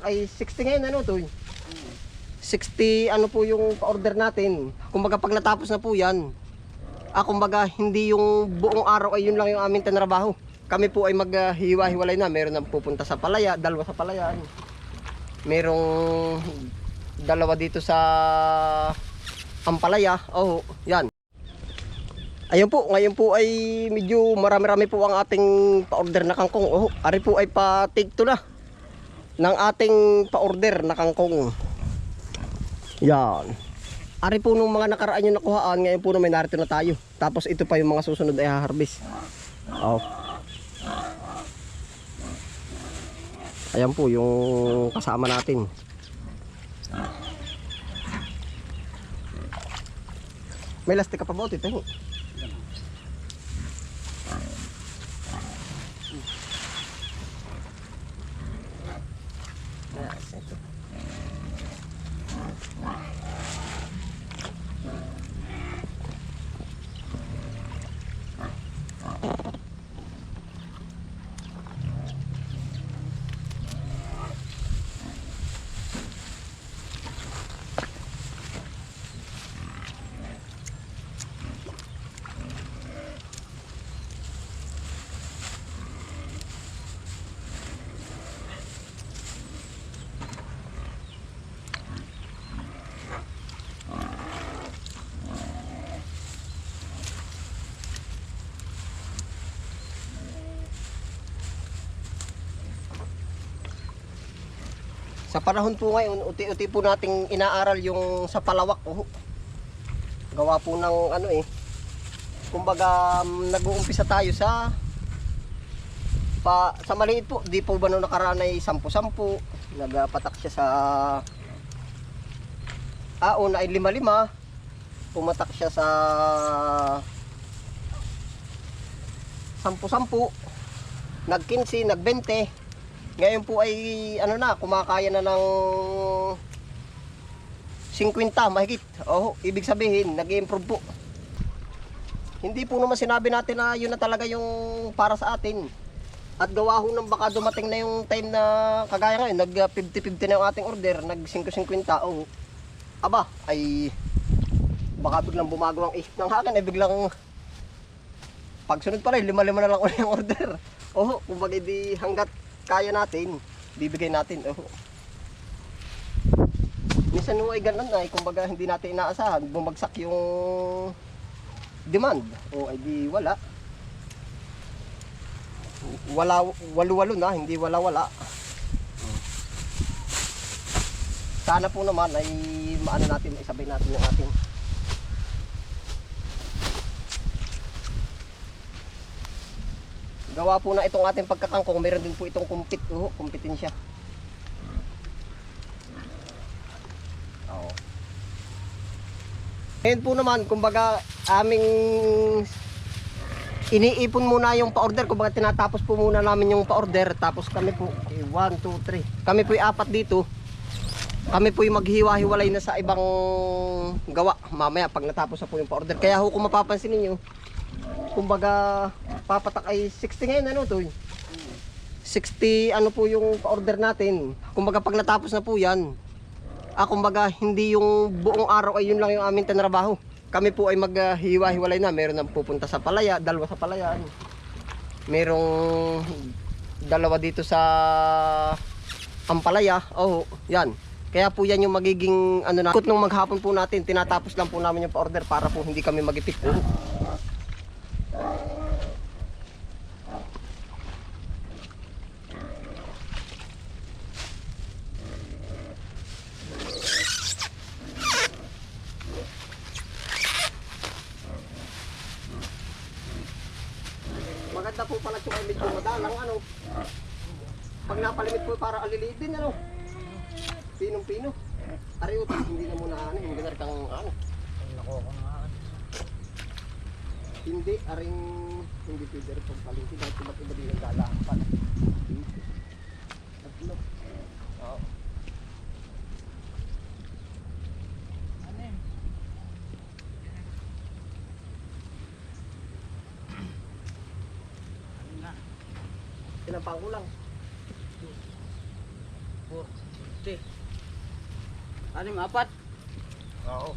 Ay 60 ngayon ano to? 60 ano po yung pa-order natin. Kumbaga pag natapos na po yan, ah kumbaga hindi yung buong araw ay yun lang yung aming tanrabaho. Kami po ay maghiwa-hiwalay na. Meron na pupunta sa palaya, dalawa sa palayaan. Merong dalawa dito sa Ampalaya. Oh, yan. Ayun po, ngayon po ay medyo marami-rami po ang ating pa-order na kangkong. Oh, ari po ay pa-take to na ng ating pa-order na kangkong. Yan. Ari po nung mga nakaraan yung nakuhaan, ngayon po naman narito na tayo. Tapos ito pa yung mga susunod ay harvest. Oh. Ayan po yung kasama natin. May lastik ka pa ba? Ito. Sa panahon po ngayon, uti-uti po nating inaaral yung sa palawak. Oh. Gawa po ng ano eh. Kumbaga, mm, nag-uumpisa tayo sa pa, sa maliit po. Di po ba nung nakaraan ay 10-10. Nagpatak siya sa ah, una ay 5-5. Pumatak siya sa 10-10. Nag-15, nag-20. Ngayon po ay ano na, kumakaya na ng 50 mahigit. Oh, ibig sabihin, nag-improve po. Hindi po naman sinabi natin na yun na talaga yung para sa atin. At gawa ho nang baka dumating na yung time na kagaya ngayon, nag 50-50 na yung ating order, nag 5-50. Oh, aba, ay baka biglang bumago ang isip ng hakin, ay biglang pagsunod pa rin, lima-lima na lang ulit yung order. Oh, kumbaga di hanggat kaya natin, bibigay natin. Oh. Minsan mo ay ganun na, eh, kumbaga hindi natin inaasahan, bumagsak yung demand. O ay di wala. Wala, walo-walo na, hindi wala-wala. Sana po naman ay maano natin, isabay natin yung ating Gawa po na itong ating pagkakangkong, meron din po itong kumpit, oh, kumpitin siya. Oo. Ngayon po naman, kumbaga, aming iniipon muna yung pa-order. Kumbaga, tinatapos po muna namin yung pa-order. Tapos kami po, 1, 2, 3. Kami po apat dito. Kami po maghiwa-hiwalay na sa ibang gawa. Mamaya, pag natapos na po yung pa-order. Kaya ho, kung mapapansin ninyo, kumbaga papatak ay 60 ngayon ano to 60 ano po yung order natin. Kumbaga pag natapos na po yan ah kumbaga hindi yung buong araw ay yun lang yung aming tanrabaho kami po ay maghiwa-hiwalay na. Meron na pupunta sa palaya dalawa sa palayaan merong dalawa dito sa Ampalaya oh yan. Kaya po yan yung magiging ano na nung maghapon po natin. Tinatapos lang po namin yung pa-order para po hindi kami magipit madalang ano. Pag napalimit po para aliliit din ano. Pinong pino. Ari utos, hindi na muna ano, hindi na kang ano. Hindi, aring hindi pwede rin pagpalitin dahil iba't iba din ang galaan pa. Tatlo. Oo. Kulang? 40. Anim, apat. Oo.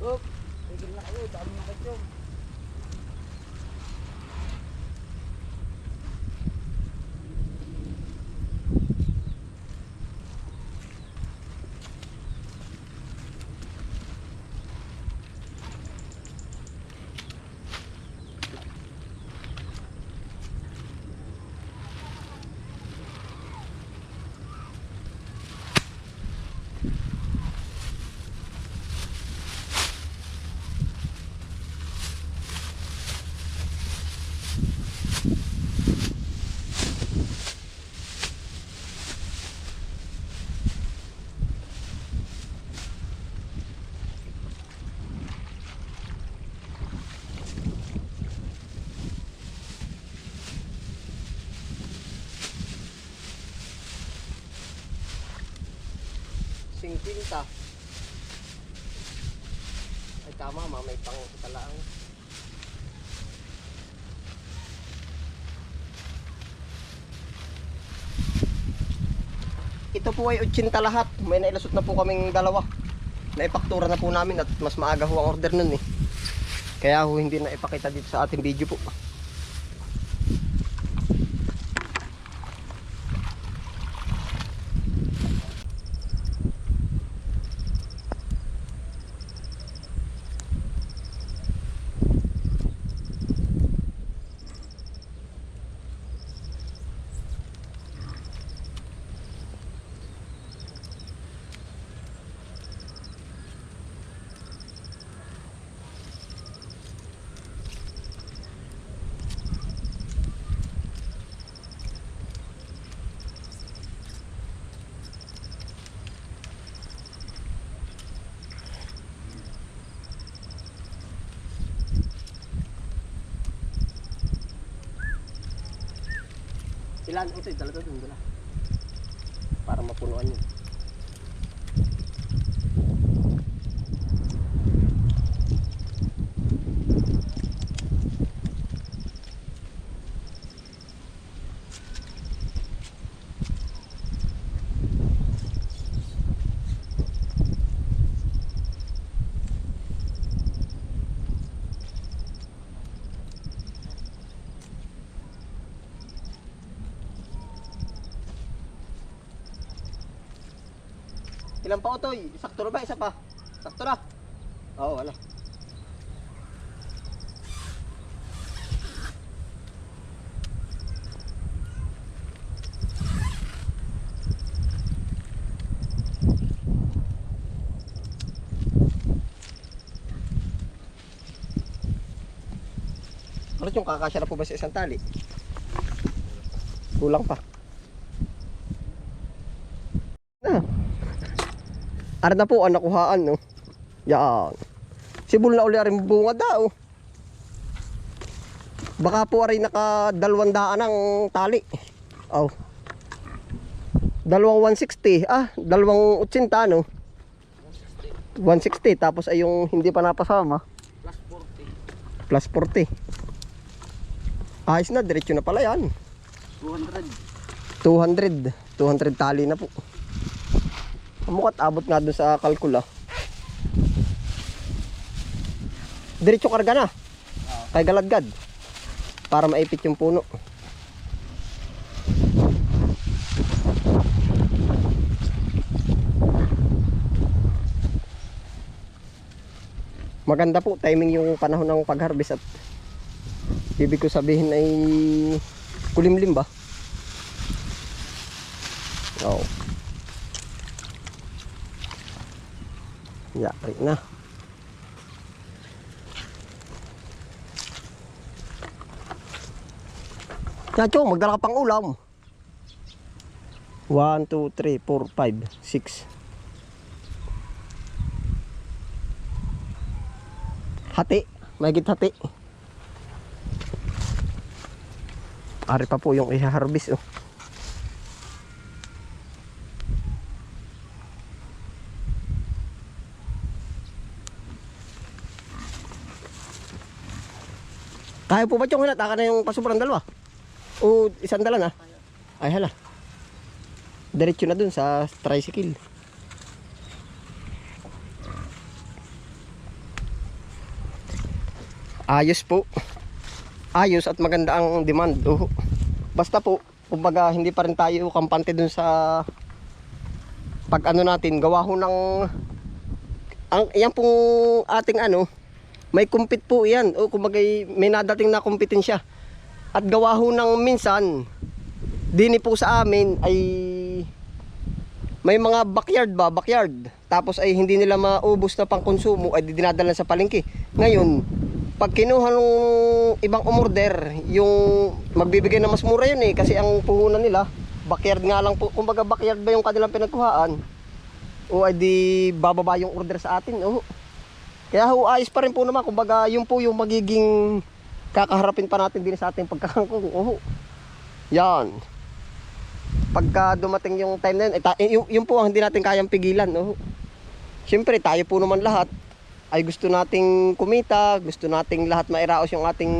Up. Tigil na kayo. Dami na kayo. Singpinta. Ay tama, ma, may pang talaan. Ito po ay 80 lahat. May nailasot na po kaming dalawa. Naipaktura na po namin at mas maaga ho ang order nun eh. Kaya ho hindi na ipakita dito sa ating video po. Ilan ito, dala doon, dala. Para mapunuan yun. Ilan pa otoy? Sakto na ba? Isa pa? Sakto na? Oo, wala. Ano yung kakasya na po ba sa isang tali? Kulang pa. Ara na po ang nakuhaan, no? Yan. Sibol na uli rin bunga daw. Baka po rin naka dalawang daan ang tali. Oh. Dalawang 160. Ah, dalawang 80, no? 160. Tapos ay yung hindi pa napasama. Plus 40. Plus 40. Ayos na, diretso na pala yan. 200. 200. 200 tali na po. Mukat abot nga dun sa kalkula. Diretso karga na. Kay galadgad. Para maipit yung puno. Maganda po timing yung panahon ng pag-harvest at ibig ko sabihin ay kulimlim ba? Oo. Yari na. Chacho, magdala ka pang ulam. 1, 2, 3, 4, 5, 6. Hati. Mahigit hati. Ari pa po yung i-harvest oh. Kaya po ba yung hinat? Aka na yung pasubrang dalawa? O, isang dala na. Ay, hala. Diretso na dun sa tricycle. Ayos po. Ayos at maganda ang demand. Oh. Basta po, kumbaga hindi pa rin tayo kampante dun sa pag ano natin, gawa ho ng ang yan pong ating ano, may compete po yan. O kumbaga may nadating na kompetensya. At gawa ho ng minsan, dini po sa amin ay may mga backyard ba, backyard. Tapos ay hindi nila maubos na pangkonsumo ay dinadala sa palengke. Ngayon, pag kinuha ng ibang umorder, yung magbibigay na mas mura yun eh kasi ang puhunan nila, backyard nga lang po. Kumbaga backyard ba yung kanilang pinagkuhaan? O ay di bababa yung order sa atin. Oh. Kaya ho, ayos pa rin po naman. Kumbaga, yun po yung magiging kakaharapin pa natin din sa ating pagkakangkong. Oh. Yan. Pagka dumating yung time na yun, eh, eh, yun, yun po ang hindi natin kayang pigilan. Oh. Siyempre, tayo po naman lahat ay gusto nating kumita, gusto nating lahat mairaos yung ating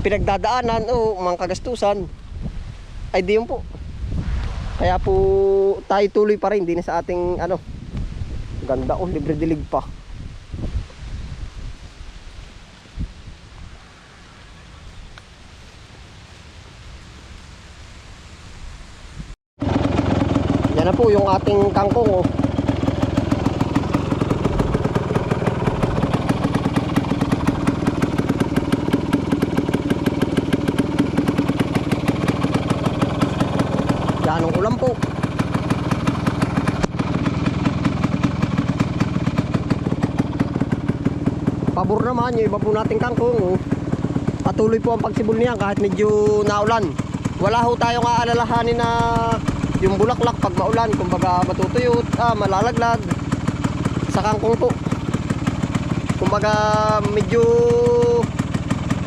pinagdadaanan o mga kagastusan. Ay di yun po. Kaya po tayo tuloy pa rin din sa ating ano. Ganda oh, libre dilig pa. Na po yung ating kangkong oh. Yan ang ulam po. Pabor naman yung iba po nating kangkong. oh. Patuloy po ang pagsibol niya kahit medyo naulan. Wala ho tayong aalalahanin na yung bulaklak pag maulan, kumbaga matutuyot, ah, malalaglag. Sa kangkong po. Kumbaga medyo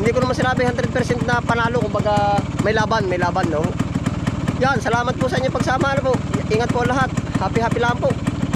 hindi ko naman sinabi 100% na panalo, kumbaga may laban, may laban, no? Yan, salamat po sa inyong pagsama. Ano po? Ingat po lahat. Happy happy lang po.